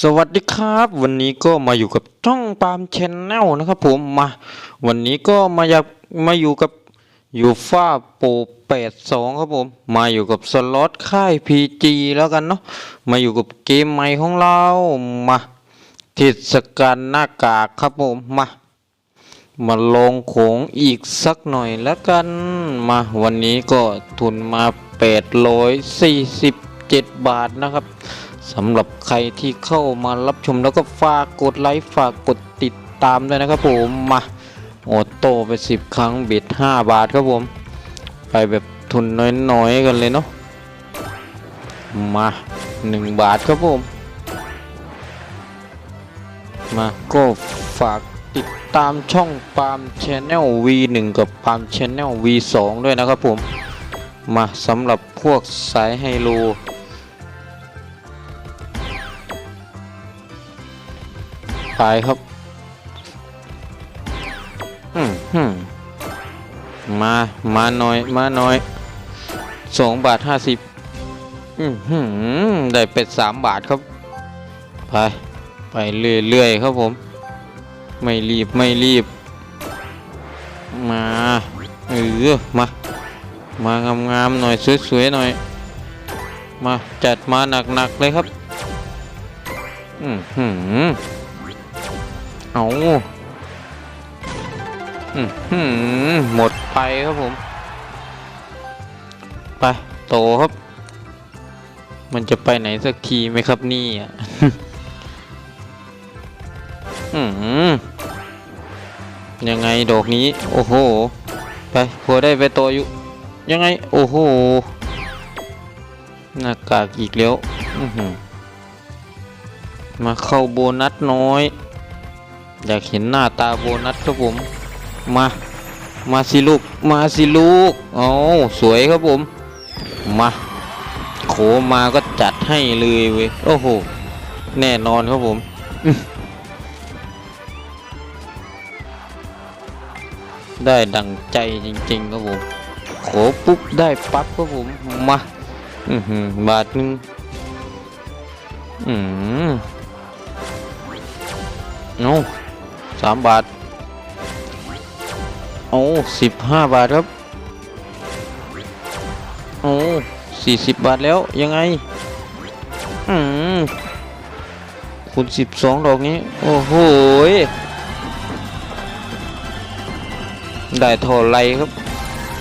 สวัสดีครับ วันนี้ก็มาอยู่กับช่องปามชแนลนะครับผมมาวันนี้ก็มาอยากมาอยู่กับยูฟ่าโปรแปดสองครับผม มาอยู่กับสล็อตค่ายพีจีแล้วกันเนาะมาอยู่กับเกมใหม่ของเรามาเทศกาลหน้ากากครับผมมามาลงโขงอีกสักหน่อยแล้วกันมาวันนี้ก็ทุนมา 847 บาทนะครับ สำหรับใครที่เข้ามารับชมแล้วก็ฝากกดไลค์ฝากกดติดตามด้วยนะครับผมมาโอโต้ไป 10 ครั้งเบ็ด5บาทครับผม ไปแบบทุนน้อยๆกันเลยเนาะมา 1 บาทครับผม มาก็ฝากติดตามช่องปาล์มชแนล V1 กับปาล์มชแนล V2 ด้วยนะครับผม มาสำหรับพวกสายไฮโล ไปครับอืมอืมมา มาหน่อย มาหน่อยสองบาทห้าสิบอืมหืมได้เป็ดสามบาทครับ ไป ไปเรื่อยๆครับผม ไม่รีบไม่รีบ มาเออมา มางามๆหน่อยสวยๆหน่อย มาจัดมาหนักๆเลยครับ อืมหืม เอาอืมหมหมดไปครับผม ไปโตครับ มันจะไปไหนสักทีไหมครับนี่อะอืมยังไงดอกนี้ โอ้โห ไปพอได้ไปโตอยู่ ยังไง โอ้โหหน้ากากอีกแล้วมาเข้าโบนัสน้อย อยากเห็นหน้าตาโบนัสครับผม มา มาสิลูก มาสิลูกเอาสวยครับผม มาโขมาก็จัดให้เลยเว้ย โอ้โห แน่นอนครับผม ได้ดังใจจริงๆครับผม โขปุ๊บได้ปั๊บครับผม มาอือหือบาทหนึ่งอืมเอา สามบาท โอ้สิบห้าบาทครับ โอ้สี่สิบบาทแล้วยังไง อืมคูณสิบสองดอกนี้ โอ้โหได้เท่าไรครับ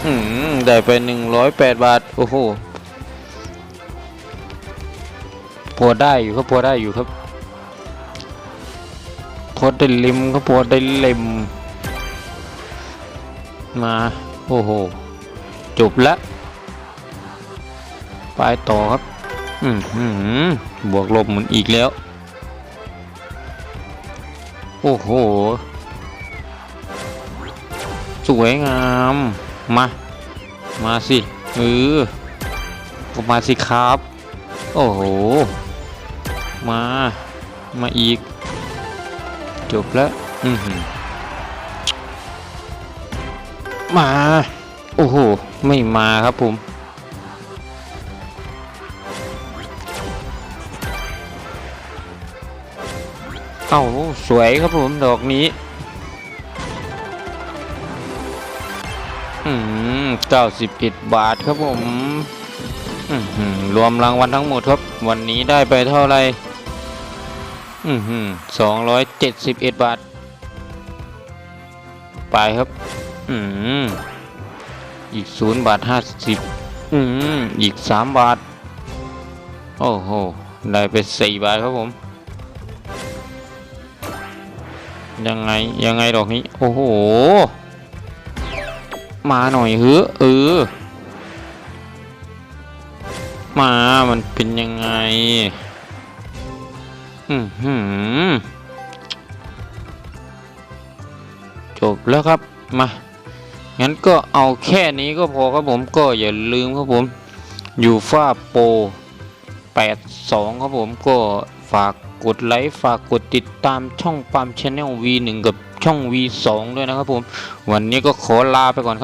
อืมได้ไปหนึ่งร้อยแปดบาท โอ้โหพอได้อยู่ครับพอได้อยู่ครับ พอได้ล็มครับพอได้ล็มมา โอ้โห จบแล้วไปต่อครับ อืมหืมบวกลบเหมือนอีกแล้ว โอ้โห สวยงาม มา มาสิเออก็มาสิครับ โอ้โห มา มาอีก จบแล้วอือหือมา โอ้โห ไม่มาครับผมเอ้าสวยครับผม ดอกนี้ อืมเก้าสิบเอ็ดบาทครับผม อือหือรวมรางวัลทั้งหมดครับ วันนี้ได้ไปเท่าไหร่อือหือ สองร้อยเจ็ดสิบเอ็ดบาท ไปครับ อืมอีกศูนย์บาทห้าสิบอืมอีกสามบาท โอ้โห ได้ไปสี่บาทครับผม ยังไง ยังไงดอกนี้ โอ้โห มาหน่อยเฮ้อเออ มา มันเป็นยังไง จบแล้วครับ มา งั้นก็เอาแค่นี้ก็พอครับผมก็อย่าลืมครับผมอยู่ฟ้าโปร82 ครับผมก็ฝากกดไลค์ ฝากกดติดตามช่องปามชาแนล V1 กับช่อง V2 ด้วยนะครับผม วันนี้ก็ขอลาไปก่อนครับ